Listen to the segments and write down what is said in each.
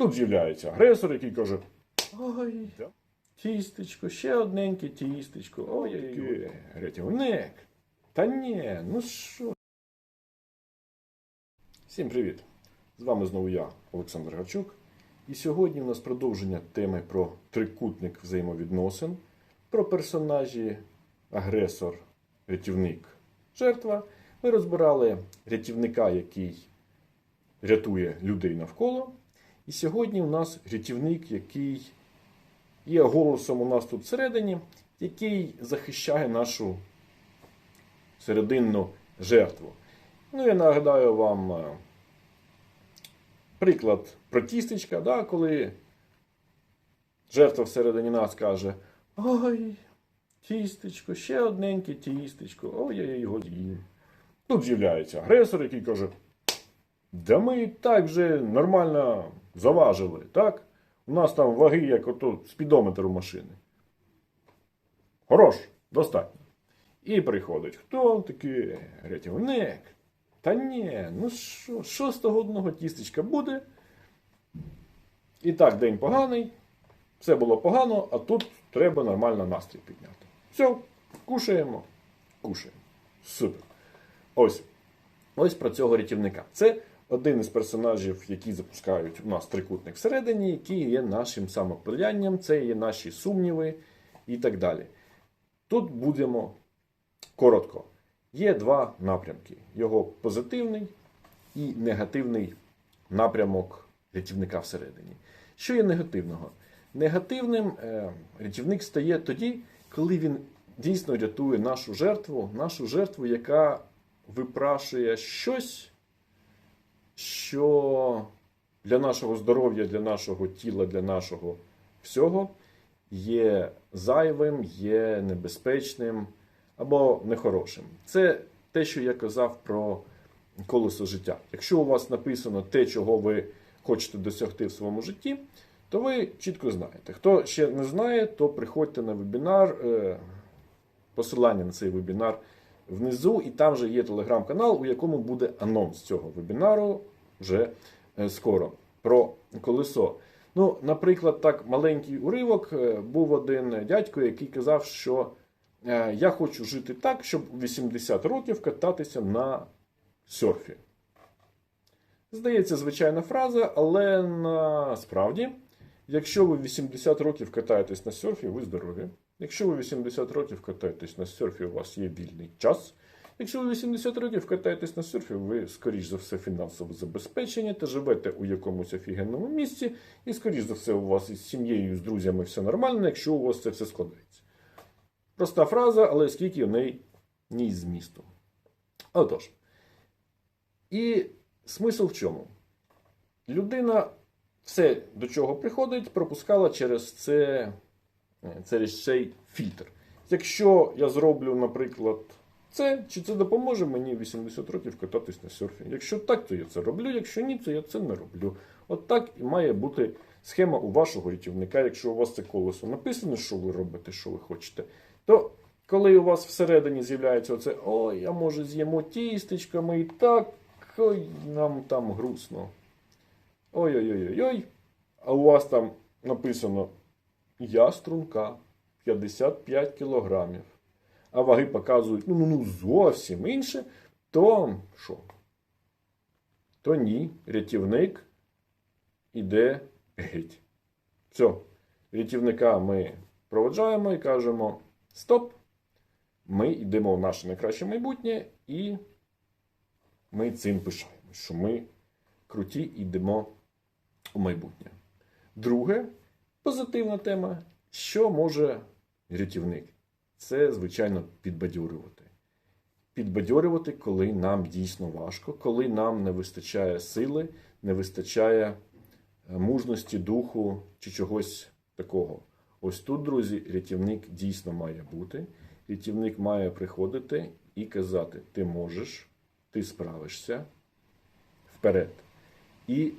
Тут з'являється агресор, який каже: Ой, тістечко, ще одненьке тістечко. Ой, рятівник. Та ні, ну що. Всім привіт! З вами знову я, Олександр Гарчук. І сьогодні у нас продовження теми про трикутник взаємовідносин, про персонажі агресор, рятівник, жертва. Ми розбирали рятівника, який рятує людей навколо. І сьогодні у нас рятівник, який є голосом у нас тут всередині, який захищає нашу серединну жертву. Ну, я нагадаю вам е, приклад про тістечка, да, коли жертва всередині нас каже: Ой, тістечко, ще одненьке тістечко, ой, я його з'їм. Тут з'являється агресор, який каже: Да ми так вже нормально заважили, так? У нас там ваги, як ото спідометр у машини. Хорош, достатньо. І приходить хто такий рятівник. Та ні, ну що, що з того одного тістечка буде? І так, день поганий, все було погано, а тут треба нормально настрій підняти. Все, кушаємо, кушаємо. Супер. Ось. Ось про цього рятівника. Це один із персонажів, які запускають у нас трикутник всередині, який є нашим самопилянням, це є наші сумніви і так далі. Тут будемо коротко. Є два напрямки: його позитивний і негативний напрямок рятівника всередині. Що є негативного? Негативним е, рятівник стає тоді, коли він дійсно рятує нашу жертву, нашу жертву, яка випрашує щось, що для нашого здоров'я, для нашого тіла, для нашого всього є зайвим, є небезпечним або нехорошим. Це те, що я казав про колесо життя. Якщо у вас написано те, чого ви хочете досягти в своєму житті, то ви чітко знаєте. Хто ще не знає, то приходьте на вебінар. е, Посилання на цей вебінар внизу, і там же є телеграм-канал, у якому буде анонс цього вебінару вже е, скоро про колесо. Ну, наприклад, так, маленький уривок. Е, Був один дядько, який казав, що е, я хочу жити так, щоб у 80 років кататися на серфі. Здається, звичайна фраза, але насправді, якщо ви 80 років катаєтесь на серфі, ви здорові. Якщо ви 80 років катаєтесь на серфі, у вас є вільний час. Якщо ви 80 років катаєтесь на серфі, ви, скоріш за все, фінансово забезпечені та живете у якомусь офігенному місці, і, скоріш за все, у вас із сім'єю, з друзями все нормально, якщо у вас це все складається. Проста фраза, але скільки в неї ні змісту. Отож. І смисл в чому? Людина все, до чого приходить, пропускала через це, через цей фільтр. Якщо я зроблю, наприклад, це, чи це допоможе мені 80 років кататись на серфі? Якщо так, то я це роблю, якщо ні, то я це не роблю. От так і має бути схема у вашого рятівника. Якщо у вас це колесо написано, що ви робите, що ви хочете, то коли у вас всередині з'являється оце, ой, а може з'їмо тістечками і так, ой, нам там грустно. Ой-ой-ой-ой. А у вас там написано Я струнка 55 кілограмів. А ваги показують ну, ну, ну зовсім інше, то що? То ні, рятівник іде геть. Все, рятівника ми проведжаємо і кажемо: стоп! Ми йдемо в наше найкраще майбутнє, і ми цим пишаємо, що ми круті йдемо у майбутнє. Друге, позитивна тема, що може рятівник? Це, звичайно, підбадьорювати. Підбадьорювати, коли нам дійсно важко, коли нам не вистачає сили, не вистачає е, мужності, духу чи чогось такого. Ось тут, друзі, рятівник дійсно має бути. Рятівник має приходити і казати: ти можеш, ти справишся вперед. І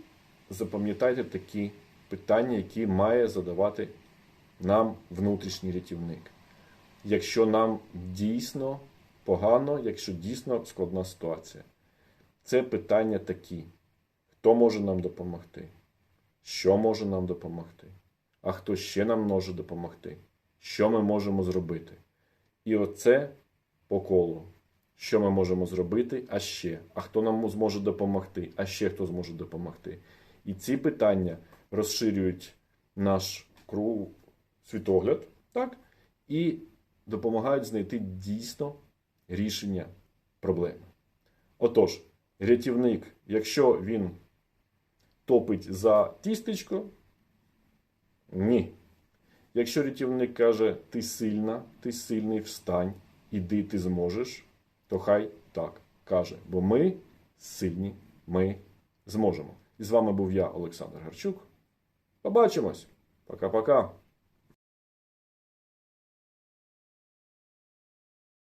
запам'ятайте такі питання, які має задавати нам внутрішній рятівник. Якщо нам дійсно погано, якщо дійсно складна ситуація, це питання такі: хто може нам допомогти? що може нам допомогти, а хто ще нам може допомогти, що ми можемо зробити. І оце по колу. Що ми можемо зробити, а ще, а хто нам зможе допомогти, а ще хто зможе допомогти. І ці питання розширюють наш круг світогляд, так? і допомагають знайти дійсно рішення проблеми. Отож, рятівник, якщо він топить за тістечко, ні. Якщо рятівник каже, ти сильна, ти сильний, встань, іди, ти зможеш, то хай так каже. Бо ми сильні, ми зможемо. І з вами був я, Олександр Гарчук. Побачимось. Пока-пока.